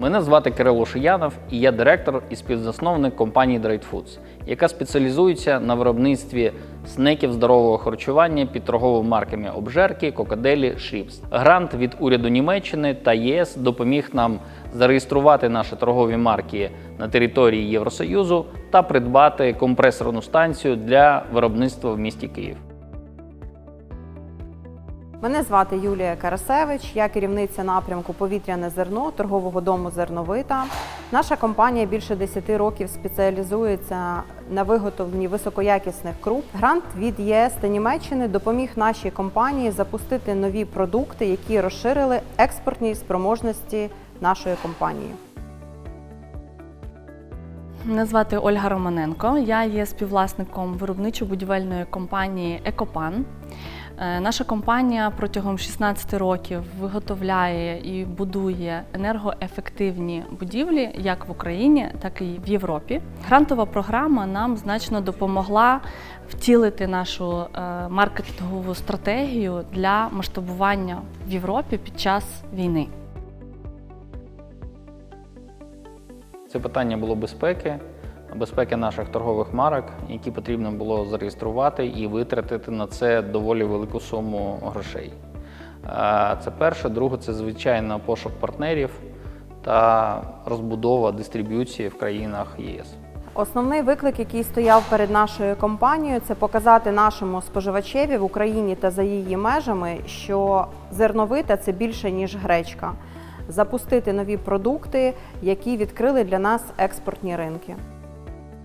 Мене звати Кирило Шиянов і я директор і співзасновник компанії Dried Foods, яка спеціалізується на виробництві снеків здорового харчування під торговими марками обжерки, кокаделі, шріпс. Грант від уряду Німеччини та ЄС допоміг нам зареєструвати наші торгові марки на території Євросоюзу та придбати компресорну станцію для виробництва в місті Київ. Мене звати Юлія Карасевич, я керівниця напрямку Повітряне зерно торгового дому Зерновита. Наша компанія більше 10 років спеціалізується на виготовленні високоякісних круп. Грант від ЄС та Німеччини допоміг нашій компанії запустити нові продукти, які розширили експортні спроможності нашої компанії. Мене звати Ольга Романенко. Я є співвласником виробничо-будівельної компанії Екопан. Е, Наша компанія протягом 16 років виготовляє і будує енергоефективні будівлі як в Україні, так і в Європі. Грантова програма нам значно допомогла втілити нашу е, маркетингову стратегію для масштабування в Європі під час війни. Це питання було безпеки, безпеки наших торгових марок, які потрібно було зареєструвати і витратити на це доволі велику суму грошей. Е, Це перше. Друге, це звичайно пошук партнерів та розбудова дистриб'юції в країнах ЄС. Основний виклик, який стояв перед нашою компанією, це показати нашому споживачеві в Україні та за її межами, що зерновита це більше ніж гречка. Запустити нові продукти, які відкрили для нас експортні ринки.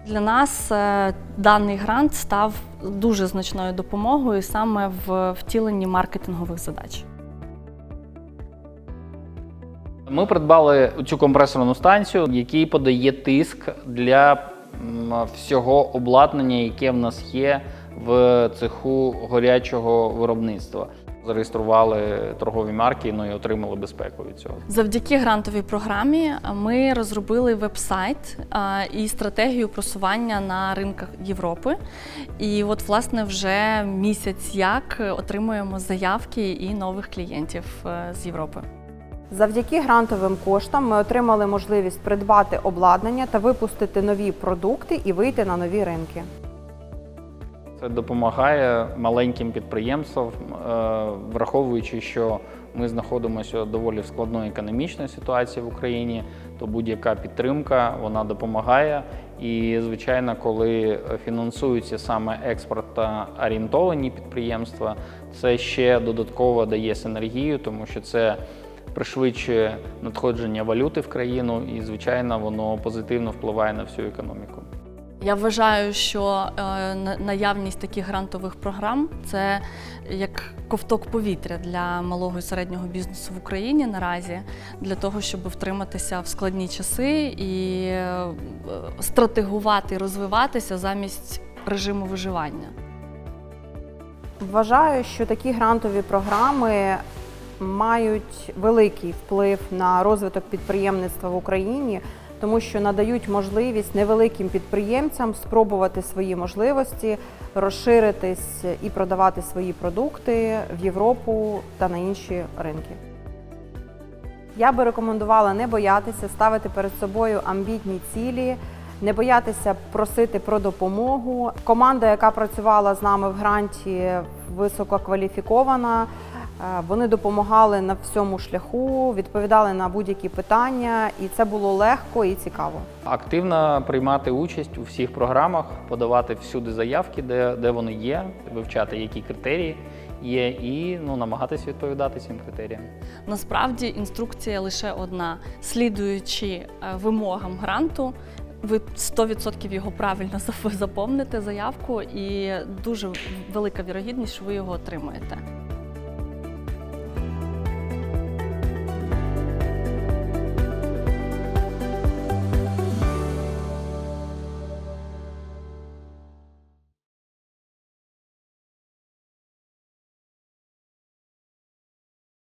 Для нас е, даний грант став дуже значною допомогою саме в втіленні маркетингових задач. Ми придбали цю компресорну станцію, який подає тиск для всього обладнання, яке в нас є в цеху гарячого виробництва. Зареєстрували торгові марки, ну і отримали безпеку від цього. Завдяки грантовій програмі ми розробили веб-сайт і стратегію просування на ринках Європи. І от, власне, вже місяць як отримуємо заявки і нових клієнтів е, з Європи. Завдяки грантовим коштам ми отримали можливість придбати обладнання та випустити нові продукти і вийти на нові ринки. Допомагає маленьким підприємствам, е, враховуючи, що ми знаходимося доволі в складної економічної ситуації в Україні, то будь-яка підтримка вона допомагає. І, звичайно, коли фінансуються саме експорт орієнтовані підприємства, це ще додатково дає синергію, тому що це пришвидшує надходження валюти в країну, і, звичайно, воно позитивно впливає на всю економіку. Я вважаю, що е, наявність таких грантових програм це як ковток повітря для малого і середнього бізнесу в Україні наразі, для того, щоб втриматися в складні часи і е, стратегувати, розвиватися замість режиму виживання. Вважаю, що такі грантові програми мають великий вплив на розвиток підприємництва в Україні, тому що надають можливість невеликим підприємцям спробувати свої можливості, розширитись і продавати свої продукти в Європу та на інші ринки. Я би рекомендувала не боятися ставити перед собою амбітні цілі, не боятися просити про допомогу. Команда, яка працювала з нами в гранті, висококваліфікована. Е, Вони допомагали на всьому шляху, відповідали на будь-які питання, і це було легко і цікаво. Активно приймати участь у всіх програмах, подавати всюди заявки, де, де вони є, вивчати, які критерії є, і ну, намагатися відповідати цим критеріям. Насправді інструкція лише одна: слідуючи е, вимогам гранту, ви 100% його правильно зап- заповните заявку, і дуже велика вірогідність, що ви його отримаєте.